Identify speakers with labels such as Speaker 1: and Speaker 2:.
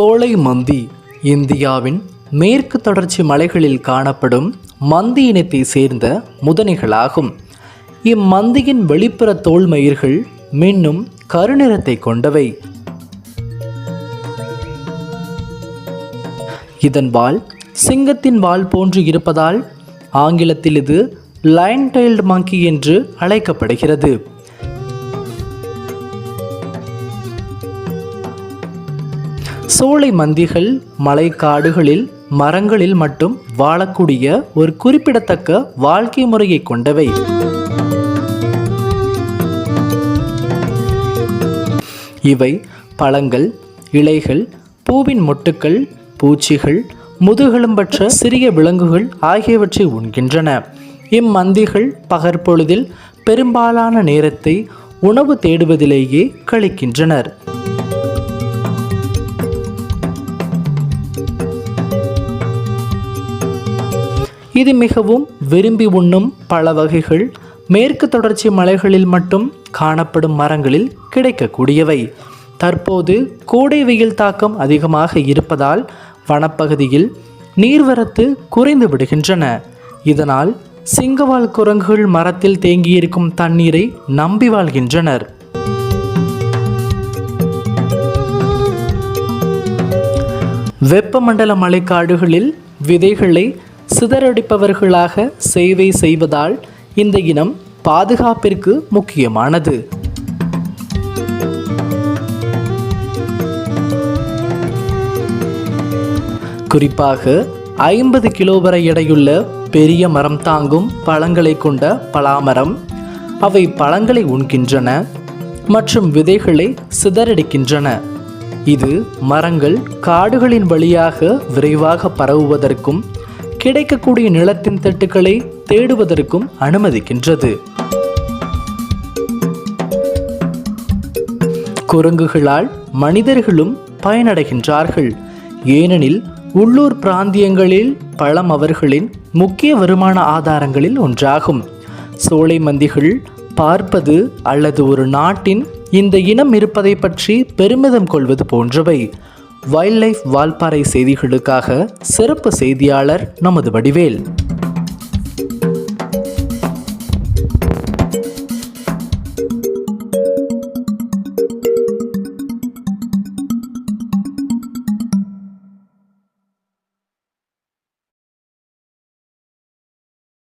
Speaker 1: சோலை மந்தி இந்தியாவின் மேற்கு தொடர்ச்சி மலைகளில் காணப்படும் மந்தி இனத்தை சேர்ந்த முதனைகளாகும். இம்மந்தியின் வெளிப்புற தோல் மயிர்கள் மின்னும் கருநிறத்தை கொண்டவை. இதன் வால் சிங்கத்தின் வால் போன்று இருப்பதால் ஆங்கிலத்தில் இது லைன் டைல்டு மங்கி என்று அழைக்கப்படுகிறது. சோலை மந்திகள் மலைக்காடுகளில் மரங்களில் மட்டும் வாழக்கூடிய ஒரு குறிப்பிடத்தக்க வாழ்க்கை முறையை கொண்டவை. இவை பழங்கள் இலைகள் பூவின் மொட்டுக்கள் பூச்சிகள் முதுகெலும்பற்ற சிறிய விலங்குகள் ஆகியவற்றை உண்கின்றன. இம்மந்திகள் பகற்பொழுதில் பெரும்பாலான நேரத்தை உணவு தேடுவதிலேயே கழிக்கின்றனர். இது மிகவும் விரும்பி உண்ணும் பல வகைகள். மேற்கு தொடர்ச்சி மலைகளில் மட்டும் காணப்படும் மரங்களில் கிடைக்கக்கூடியவை. தற்போது கோடை வெயில் தாக்கம் அதிகமாக இருப்பதால் வனப்பகுதியில் நீர்வரத்து குறைந்து விடுகின்றன. இதனால் சிங்கவால் குரங்குகள் மரத்தில் தேங்கியிருக்கும் தண்ணீரை நம்பி வாழ்கின்றனர். வெப்பமண்டல மழைக்காடுகளில் விதைகளை சிதறடிப்பவர்களாக சேவை செய்வதால் இந்த இனம் பாதுகாப்பிற்கு முக்கியமானது. குறிப்பாக ஐம்பது கிலோ வரை எடையுள்ள பெரிய மரம் தாங்கும் பழங்களை கொண்ட பலாமரம் அவை பழங்களை உண்கின்றன மற்றும் விதைகளை சிதறடிக்கின்றன. இது மரங்கள் காடுகளின் வழியாக விரைவாக பரவுவதற்கும் கிடைக்கக்கூடிய நிலத்தின் தட்டுக்களை தேடுவதற்கும் அனுமதிக்கின்றது. குரங்குகளால் மனிதர்களும் பயனடைகின்றார்கள். ஏனெனில் உள்ளூர் பிராந்தியங்களில் பழம் அவர்களின் முக்கிய வருமான ஆதாரங்களில் ஒன்றாகும். சோலை மந்திகள் பார்ப்பது அல்லது ஒரு நாட்டின் இந்த இனம் இருப்பதை பற்றி பெருமிதம் கொள்வது போன்றவை. வைல்ட் லைஃப் வால்பாறை செய்திகளுக்காக சிறப்பு செய்தியாளர் நமது வடிவேல்.